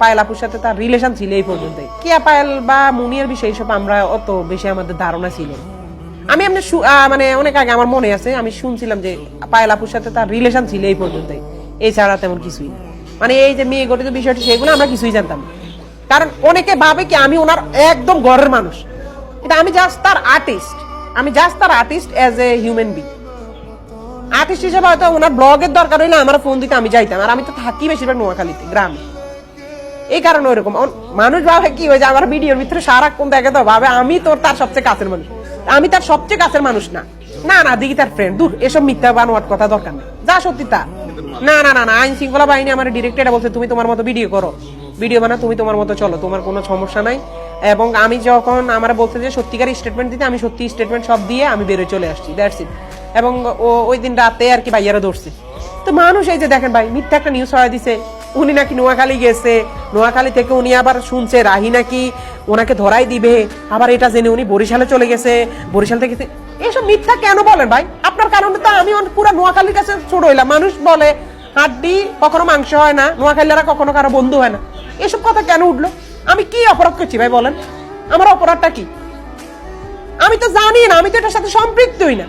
পায়েল আপুর সাথে তার রিলেশন ছিল এই পর্যন্তই। কিয়া পায়েল বা মুনিয়ার বিষয়ে আমরা অত বেশি আমাদের ধারণা ছিল আমি এমনি মানে অনেক আগে আমার মনে আছে, আমি শুনছিলাম যে পায়েল আপুর সাথে তার রিলেশন ছিল এই পর্যন্তই। এছাড়া তেমন কিছুই মানে এই যে মেয়ে গঠিত বিষয়টি সেগুলো আমরা কিছুই জানতাম কারণ অনেকে ভাবে কি আমি ওনার একদম ঘরের মানুষ। এটা আমি জাস্ট তার আর্টিস্ট আমি জাস্ট তার artist as a human being artist হিসেবে হয়তো ওনার ব্লগের দরকার হইলে আমার ফোন দিতে আমি যাইতাম। আর আমি তো থাকি বেশিরভাগ নোয়াখালীতে, গ্রামে। এই কারণে ওইরকম অন- মানুষ ভাবে কি হয়েছে আমার ভিডিওর ভিতরে সারাক্ষণ দেখে তো ভাবে আমি তোর তার সবচেয়ে কাছের মানুষ। আমি তার সবচেয়ে কাছের মানুষ না। না না দিদি তার ফ্রেন্ড দূর, এসব মিথ্যা বানোয়ার কথা দরকার নেই। যা সত্যি তা। না না না না, আইন শৃঙ্খলা বাহিনী আমার ডিরেক্ট এটা বলছে, তুমি তোমার মতো ভিডিও করো। ভিডিও বানা তুমি তোমার মতো চলো, তোমার কোনো সমস্যা নাই। এবং আমি যখন আমার বলছে যে সত্যিকার স্টেটমেন্ট দিতে, আমি সত্যি স্টেটমেন্ট সব দিয়ে আমি বেরোয় চলে আসছি দ্যাটস ইট এবং ও ওই দিন রাতে আর কি ভাইয়ারা ধরছে। তো মানুষ এই যে দেখেন ভাই, মিথ্যা একটা নিউজ ছড়া দিছে। উনি নাকি নোয়াখালী গেছে, নোয়াখালী থেকে উনি আবার শুনছে, রাহি নাকি ওনাকে ধরাই দিবে, আবার এটা জেনে উনি বরিশালে চলে গেছে, বরিশাল থেকে। এসব মিথ্যা কেন বলেন ভাই? আপনার কারণে তো আমি পুরো নোয়াখালীর কাছে ছোট হইলাম। মানুষ বলে, হাড্ডি কখনো মাংস হয় না নোয়াখালীরা কখনো কারও বন্ধু হয় না। এসব কথা কেন উঠল? আমি কি অপরাধ করছি ভাই বলেন? আমার অপরাধটা কি? আমি তো জানি না, আমি তো এটার সাথে সম্পৃক্তই না।